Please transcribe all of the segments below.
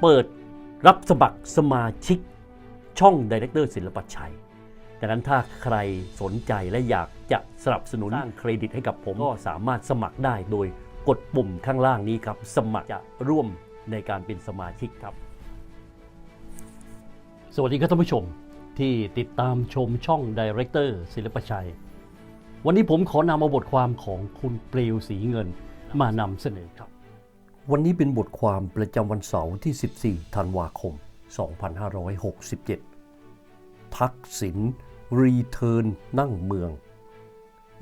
เปิดรับสมัครสมาชิกช่องดีเรคเตอร์ศิลปชัยดังนั้นถ้าใครสนใจและอยากจะสนับสนุนสร้างเครดิตให้กับผมก็สามารถสมัครได้โดยกดปุ่มข้างล่างนี้ครับ สมัครจะร่วมในการเป็นสมาชิกครับ สวัสดีครับท่านผู้ชมที่ติดตามชมช่องดีเรคเตอร์ศิลปชัย วันนี้ผมขอนำเอาบทความของคุณเปลวสีเงินมานำเสนอครับ วันนี้เป็นบทความประจำวันเสาร์ที่ 14 ธันวาคม 2567 ทักษิณรีเทิร์นนั่งเมือง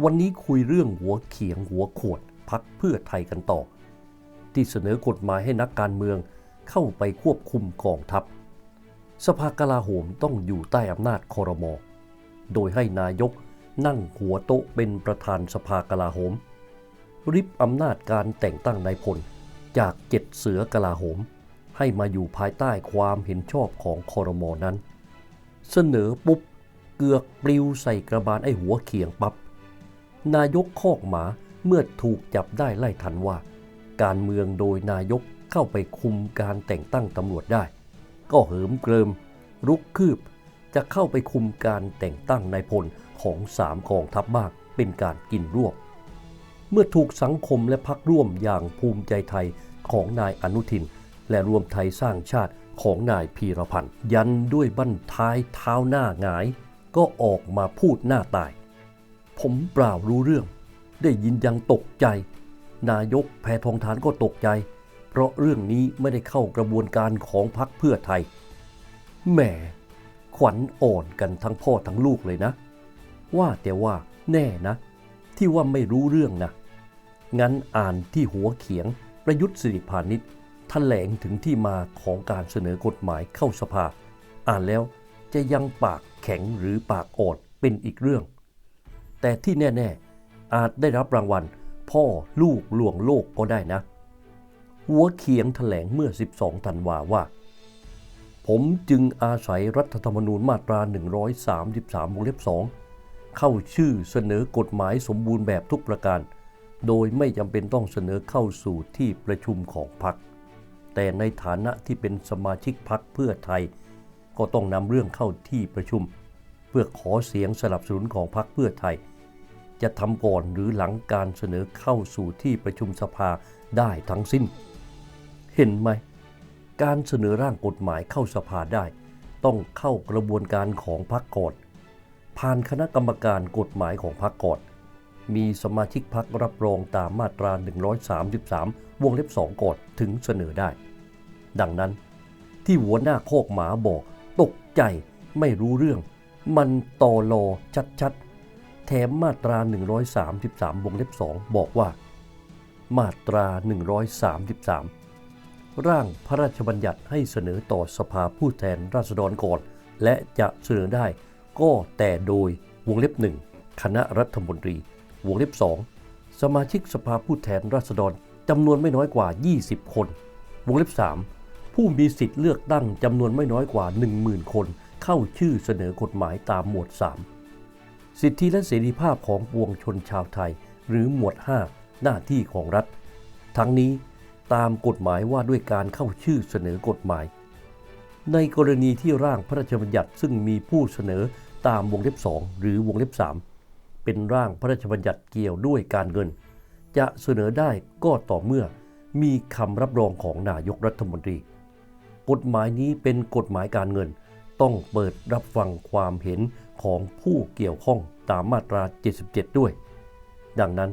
วันนี้คุยเรื่องหัวเขียงหัวขวดพักเพื่อไทยกันต่อ ที่เสนอกฎหมายให้นักการเมืองเข้าไปควบคุมกองทัพ สภากลาโหมต้องอยู่ใต้อำนาจคอรมอโดยให้นายกนั่งหัวโต๊ะเป็นประธานสภากลาโหม ริบอำนาจการแต่งตั้งนายพล จากเจ็ดเสือกลาโหม ให้มาอยู่ภายใต้ความเห็นชอบของคอรมอนั้น เสนอปุ๊บเกือกปลิวใส่กระบาลไอ้หัวเขียงปับ๊บนายกคอกหมาเมื่อถูกจับได้ไล่ทันว่า การเมืองโดยนายกเข้าไปคุมการแต่งตั้งตำรวจได้ ก็เหิมเกริม รุกคืบ จะเข้าไปคุมการแต่งตั้งนายพลของสามกองทัพบ้างเป็นการกินรวบ เมื่อถูกสังคมและพักร่วมอย่างภูมิใจไทยของนายอนุทิน และรวมไทยสร้างชาติของนายพีรพันธ์ยันด้วยบั้นท้ายเท้าหน้าหงาย ก็ออกมาพูดหน้าตาย ผมเปล่ารู้เรื่อง ได้ยินยังตกใจ นายกแพทองทานก็ตกใจ เพราะเรื่องนี้ไม่ได้เข้ากระบวนการของพรรคเพื่อไทยแหมขวัญอ่อนกันทั้งพ่อทั้งลูกเลยนะ ว่าแต่ว่าแน่นะ ที่ว่าไม่รู้เรื่องนะ งั้นอ่านที่หัวเขียง ประยุทธ์สิริพานิชแถลงถึงที่มาของการเสนอกฎหมายเข้าสภา อ่านแล้วจะยังปากแข็งหรือปากอ่อนเป็นอีกเรื่อง แต่ที่แน่ ๆ อาจได้รับรางวัลพ่อลูกลวงโลกก็ได้นะ หัวเขียงแถลงเมื่อ 12 ธันวาว่า ผมจึงอาศัยรัฐธรรมนูญมาตรา 133วงเล็บ2เข้าชื่อเสนอกฎหมายสมบูรณ์แบบทุกประการ โดยไม่จำเป็นต้องเสนอเข้าสู่ที่ประชุมของพรรคแต่ในฐานะที่เป็นสมาชิกพรรคเพื่อไทย ก็ต้องนำเรื่องเข้าที่ประชุม เพื่อขอเสียงสนับสนุนของพรรคเพื่อไทย จะทำก่อนหรือหลังการเสนอเข้าสู่ที่ประชุมสภาได้ทั้งสิ้น เห็นไหม การเสนอร่างกฎหมายเข้าสภาได้ ต้องเข้ากระบวนการของพรรคก่อนผ่านคณะกรรมการกฎหมายของพรรคก่อน มีสมาชิกพรรครับรองตามมาตรา 133 วงเล็บ 2ก่อนถึงเสนอได้ ดังนั้น ที่หัวหน้าโคกหมาบอกตกใจไม่รู้เรื่อง มันตอลอชัดๆ แถมมาตรา 133 วงเล็บ 2 บอกว่า มาตรา 133 ร่างพระราชบัญญัติให้เสนอต่อสภาผู้แทนราษฎรก่อน และจะเสนอได้ก็แต่โดยวงเล็บหนึ่งคณะรัฐมนตรี วงเล็บสองสมาชิกสภาผู้แทนราษฎรจำนวนไม่น้อยกว่า 20 คน วงเล็บ 3 ผู้มีสิทธิ์เลือกตั้งจำนวนไม่น้อยกว่า 10,000 คน เข้าชื่อเสนอกฎหมายตามหมวด 3 สิทธิและเสรีภาพของปวงชนชาวไทย หรือหมวด 5 หน้าที่ของรัฐ ทั้งนี้ตามกฎหมายว่าด้วยการเข้าชื่อเสนอกฎหมาย ในกรณีที่ร่างพระราชบัญญัติซึ่งมีผู้เสนอตามวงเล็บ 2 หรือวงเล็บ 3 เป็นร่างพระราชบัญญัติเกี่ยวด้วยการเงิน จะเสนอได้ก็ต่อเมื่อมีคำรับรองของนายกรัฐมนตรี กฎหมายนี้เป็นกฎหมายการเงิน ต้องเปิดรับฟังความเห็นของผู้เกี่ยวข้องตามมาตรา 77 ด้วย ดังนั้น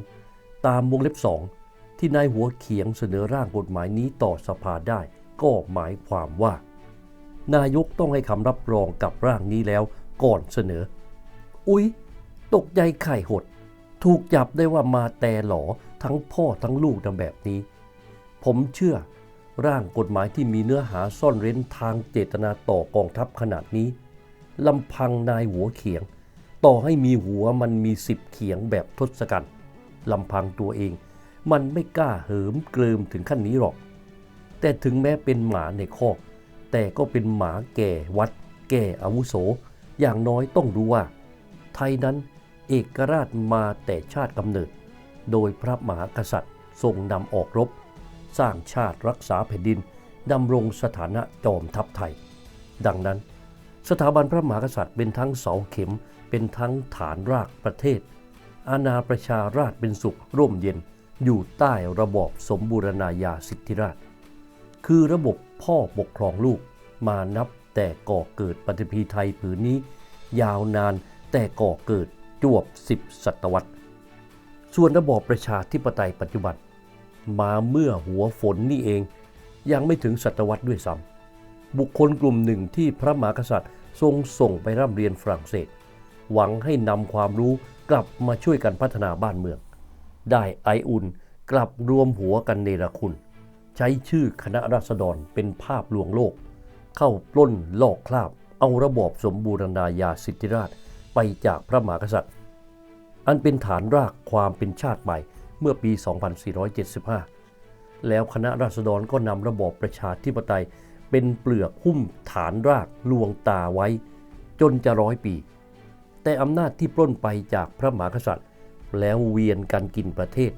ตามวงเล็บ 2 ที่นายหัวเขียงเสนอร่างกฎหมายนี้ต่อสภาได้ ก็หมายความว่า นายกต้องให้คำรับรองกับร่างนี้แล้วก่อนเสนอ อุ๊ย ตกใจไข่หด ถูกจับได้ว่ามาแต่หลอทั้งพ่อทั้งลูกทำแบบนี้ ผมเชื่อร่างกฎหมายที่มีเนื้อหาซ่อนเร้นทางเจตนาต่อกองทัพขนาดนี้ลำพังนายหัวเขียง ต่อให้มีหัวมันมีสิบเขียงแบบทศกัณฐ์ลำพังตัวเอง มันไม่กล้าเหิมเกริมถึงขั้นนี้หรอก แต่ถึงแม้เป็นหมาในคอก แต่ก็เป็นหมาแก่วัด แก่อาวุโส อย่างน้อยต้องรู้ว่า ไทยนั้น เอกราชมาแต่ชาติกำเนิด โดยพระมหากษัตริย์ทรงนำออกรบ สร้างชาติรักษาแผ่นดินดำรงสถานะจอมทัพไทย ดังนั้น สถาบันพระมหากษัตริย์เป็นทั้งเสาเข็ม เป็นทั้งฐานรากประเทศ อาณาประชาราชเป็นสุขร่มเย็นอยู่ใต้ระบอบสมบูรณาญาสิทธิราช คือระบบพ่อปกครองลูกมานับแต่ก่อเกิดปฏิพีไทยผืนนี้ ยาวนานแต่ก่อเกิด จวบสิบศตวรรษ ส่วนระบอบประชาธิปไตยปัจจุบัน มาเมื่อหัวฝนนี่เอง ยังไม่ถึงศตวรรษด้วยซ้ำบุคคลกลุ่มหนึ่งที่พระมหากษัตริย์ทรงส่งไปร่ำเรียนฝรั่งเศส หวังให้นำความรู้กลับมาช่วยกันพัฒนาบ้านเมือง ได้ไออุ่นกลับรวมหัวกันเนรคุณ ใช้ชื่อคณะราษฎรเป็นภาพลวงโลก เข้าปล้นลอกคราบ เอาระบอบสมบูรณาญาสิทธิราชไปจากพระมหากษัตริย์ อันเป็นฐานรากความเป็นชาติใหม่เมื่อปี 2475 แล้วคณะราษฎรก็นำระบอบประชาธิปไตย เป็นเปลือกหุ้มฐานรากลวงตาไว้ จนจะร้อยปี แต่อำนาจที่ปล้นไปจากพระมหากษัตริย์ แล้วเวียนกันกินประเทศ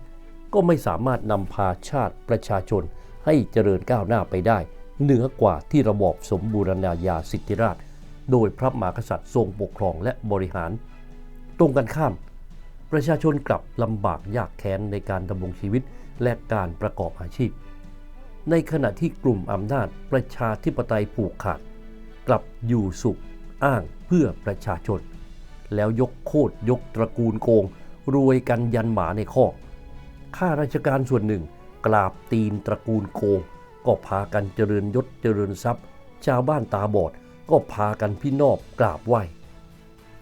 ก็ไม่สามารถนำพาชาติประชาชนให้เจริญก้าวหน้าไปได้ เหนือกว่าที่ระบอบสมบูรณาญาสิทธิราช โดยพระมหากษัตริย์ทรงปกครองและบริหาร ตรงกันข้าม ประชาชนกลับลำบากยากแค้นในการดำรงชีวิตและการประกอบอาชีพ ในขณะที่กลุ่มอำนาจประชาธิปไตยผูกขาด กลับอยู่สุขอ้างเพื่อประชาชน แล้วยกโคตรยกตระกูลโกง รวยกันยันหมาในข้อข้าราชการส่วนหนึ่ง กราบตีนตระกูลโกง ก็พากันเจริญยศเจริญทรัพย์ ชาวบ้านตาบอดก็พากันพี่นอบกราบไหว้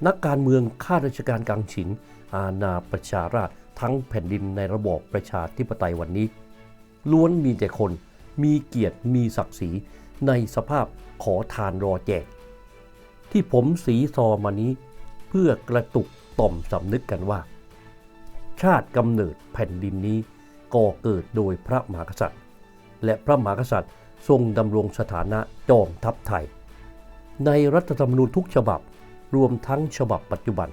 นักการเมืองข้าราชการกังฉิน อาณาประชาราชทั้งแผ่นดินในระบอบประชาธิปไตยวันนี้ ล้วนมีแต่คนมีเกียรติมีศักดิ์ศรีในสภาพขอทานรอแจก ที่ผมสีซอมานี้ เพื่อกระตุกต่อมสำนึกกันว่า ชาติกำเนิดแผ่นดินนี้ก่อเกิดโดยพระมหากษัตริย์ และพระมหากษัตริย์ทรงดำรงสถานะจอมทัพไทย ในรัฐธรรมนูญทุกฉบับรวมทั้งฉบับปัจจุบัน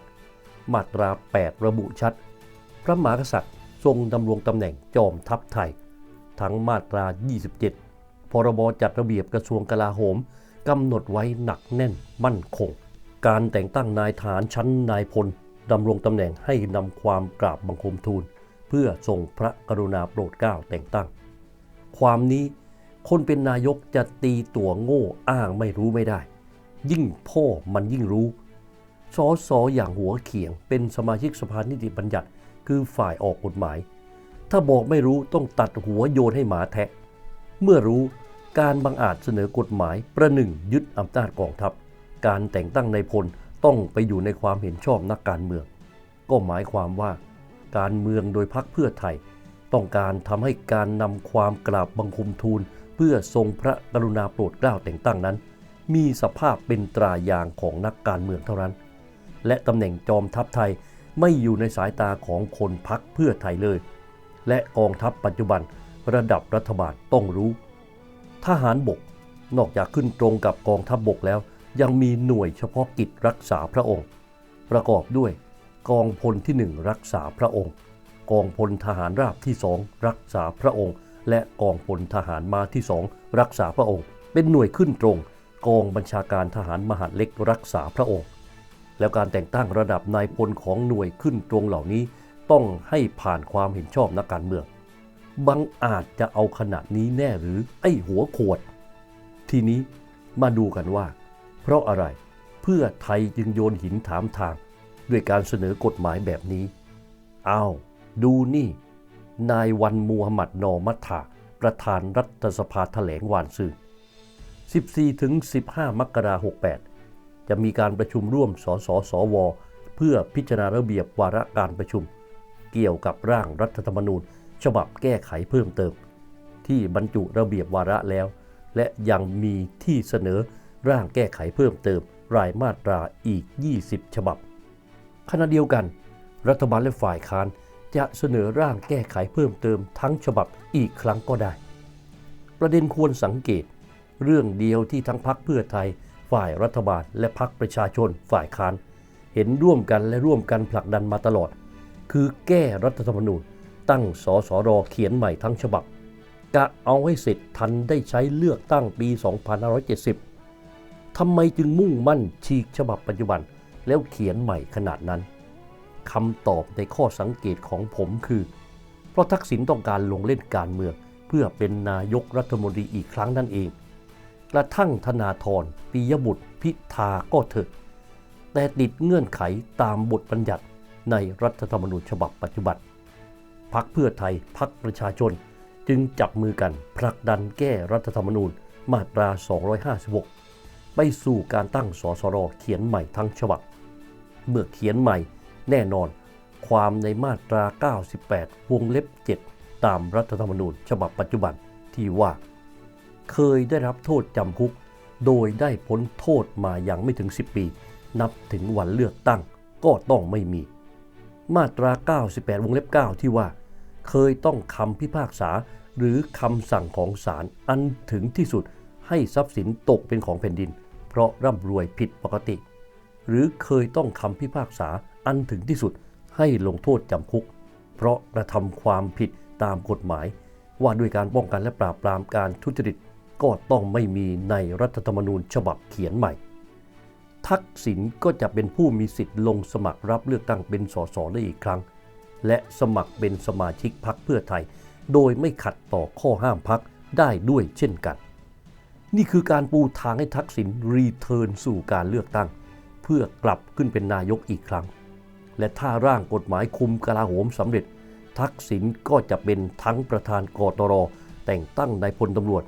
มาตรา 8 ระบุชัด พระมหากษัตริย์ทรงดำรงตำแหน่งจอมทัพไทย ทั้งมาตรา 27 พรบจัดระเบียบกระทรวงกลาโหมกำหนดไว้หนักแน่นมั่นคง การแต่งตั้งนายทหารชั้นนายพลดำรงตำแหน่งให้นำความกราบบังคมทูล เพื่อทรงพระกรุณาโปรดเกล้าแต่งตั้ง ความนี้คนเป็นนายกจะตีตัวโง่อ้างไม่รู้ไม่ได้ ยิ่งพ่อมันยิ่งรู้ สอสออย่างหัวเขียง เป็นสมาชิกสภานิติบัญญัติ คือฝ่ายออกกฎหมาย ถ้าบอกไม่รู้ต้องตัดหัวโยนให้หมาแทะ เมื่อรู้การบังอาจเสนอกฎหมายประหนึ่งยึดอำนาจกองทัพ การแต่งตั้งในายพลต้องไปอยู่ในความเห็นชอบนักการเมือง ก็หมายความว่า การเมืองโดยพรรคเพื่อไทย ต้องการทำให้การนำความกราบบังคมทูล เพื่อทรงพระกรุณาโปรดเกล้าแต่งตั้งนั้น มีสภาพเป็นตรายางของนักการเมืองเท่านั้น และตำแหน่งจอมทัพไทยไม่อยู่ในสายตาของคนพักเพื่อไทยเลย และกองทัพปัจจุบันระดับรัฐบาลต้องรู้ ทหารบกนอกจากขึ้นตรงกับกองทัพบบกแล้ว ยังมีหน่วยเฉพาะกิจรักษาพระองค์ ประกอบด้วย กองพลที่หนึ่งรักษาพระองค์ กองพลทหารราบที่สองรักษาพระองค์ และกองพลทหารมาที่สองรักษาพระองค์ เป็นหน่วยขึ้นตรง กองบัญชาการทหารมหาดเล็กรักษาพระองค์ แล้วการแต่งตั้งระดับนายพลของหน่วยขึ้นตรงเหล่านี้ ต้องให้ผ่านความเห็นชอบนักการเมืองบังอาจจะเอาขนาดนี้แน่หรือไอ้หัวขวด ทีนี้มาดูกันว่า เพราะอะไรเพื่อไทยจึงโยนหินถามทาง ด้วยการเสนอกฎหมายแบบนี้อ้าวดูนี่ นายวันมูฮัมหมัดนอมัตถาประธานรัฐสภาแถลงวานซื่อ14ถึง15 มกราคม68 จะมีการประชุมร่วมสสสว เพื่อพิจารณาระเบียบวาระการประชุม เกี่ยวกับร่างรัฐธรรมนูญ ฉบับแก้ไขเพิ่มเติม ที่บรรจุระเบียบวาระแล้ว และยังมีที่เสนอร่างแก้ไขเพิ่มเติม รายมาตราอีก 20 ฉบับขณะเดียวกัน รัฐบาลและฝ่ายค้านจะเสนอร่างแก้ไขเพิ่มเติมทั้งฉบับอีกครั้งก็ได้ ประเด็นควรสังเกต เรื่องเดียวที่ทั้งพักเพื่อไทย ฝ่ายรัฐบาล และพักประชาชนฝ่ายค้าน เห็นร่วมกันและร่วมกันผลักดันมาตลอด คือแก้รัฐธรรมนูญ ตั้งสสรเขียนใหม่ทั้งฉบับกะเอาให้เสร็จทันได้ใช้เลือกตั้งปี 2570 ทำไมจึงมุ่งมั่นฉีกฉบับปัจจุบัน แล้วเขียนใหม่ขนาดนั้นคำตอบในข้อสังเกตของผมคือ เพราะทักษิณต้องการลงเล่นการเมือง เพื่อเป็นนายกรัฐมนตรีอีกครั้งนั่นเอง กระทั่งธนาธรปิยบุตรพิธาก็เถอะ แต่ติดเงื่อนไขตามบทบัญญัติในรัฐธรรมนูญฉบับปัจจุบันพักเพื่อไทยพักประชาชนจึงจับมือกันผลักดันแก้รัฐธรรมนูญมาตรา 256 ไปสู่การตั้งสสรเขียนใหม่ทั้งฉบับ เมื่อเขียนใหม่แน่นอน ความในมาตรา 98 วงเล็บ 7 ตามรัฐธรรมนูญฉบับปัจจุบันที่ว่า เคยได้รับโทษจำคุก โดยได้พ้นโทษมาอย่างไม่ถึง 10 ปี นับถึงวันเลือกตั้งก็ต้องไม่มี มาตรา 98 วงเล็บ 9 ที่ว่า เคยต้องคำพิพากษาหรือคำสั่งของศาลอันถึงที่สุดให้ทรัพย์สินตกเป็นของแผ่นดิน เพราะร่ำรวยผิดปกติ หรือเคยต้องคำพิพากษาอันถึงที่สุดให้ลงโทษจำคุก เพราะกระทำความผิดตามกฎหมาย ว่าด้วยการป้องกันและปราบปรามการทุจริต ก็ต้องไม่มีในรัฐธรรมนูญฉบับเขียนใหม่ ทักษิณก็จะเป็นผู้มีสิทธิ์ลงสมัครรับเลือกตั้งเป็นสสได้อีกครั้ง และสมัครเป็นสมาชิกพักเพื่อไทย โดยไม่ขัดต่อข้อห้ามพักได้ด้วยเช่นกัน นี่คือการปูทางให้ทักษิณรีเทิร์นสู่การเลือกตั้ง เพื่อกลับขึ้นเป็นนายกอีกครั้ง และถ้าร่างกฎหมายคุมกลาโหมสำเร็จ ทักษิณก็จะเป็นทั้งประธานกตรแต่งตั้งนายพลตำรวจ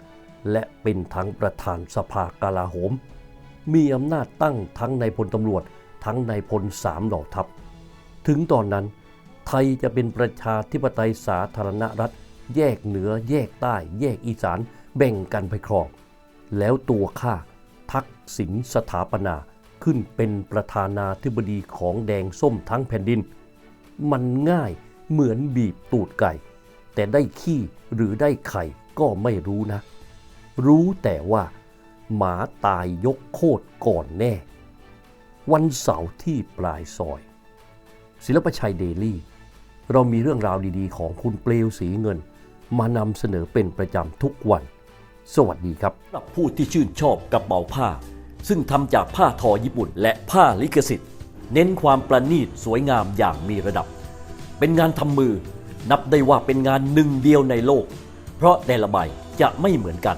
และเป็นทั้งประธานสภากลาโหม มีอำนาจตั้งทั้งในพลตำรวจทั้งในพลสามเหล่าทัพ ถึงตอนนั้น ไทยจะเป็นประชาธิปไตยสาธารณรัฐ แยกเหนือแยกใต้ แยกอีสานแบ่งกันไปครอง แล้วตัวข้าทักษิณสถาปนาขึ้นเป็นประธานาธิบดีของแดงส้มทั้งแผ่นดิน มันง่ายเหมือนบีบตูดไก่ แต่ได้ขี้หรือได้ไข่ก็ไม่รู้นะ รู้แต่ว่า หมาตายยกโคตรก่อนแน่ วันเสาร์ที่ปลายซอย ศิลปชัยเดลี่ เรามีเรื่องราวดีๆ ของคุณเปลวสีเงิน มานำเสนอเป็นประจำทุกวัน สวัสดีครับสำหรับผู้ที่ชื่นชอบกระเป๋าผ้า ซึ่งทำจากผ้าทอญี่ปุ่น และผ้าลิขสิทธิ์ เน้นความประณีตสวยงามอย่างมีระดับ เป็นงานทำมือนับได้ว่าเป็นงานหนึ่งเดียวในโลก เพราะแต่ละใบจะไม่เหมือนกัน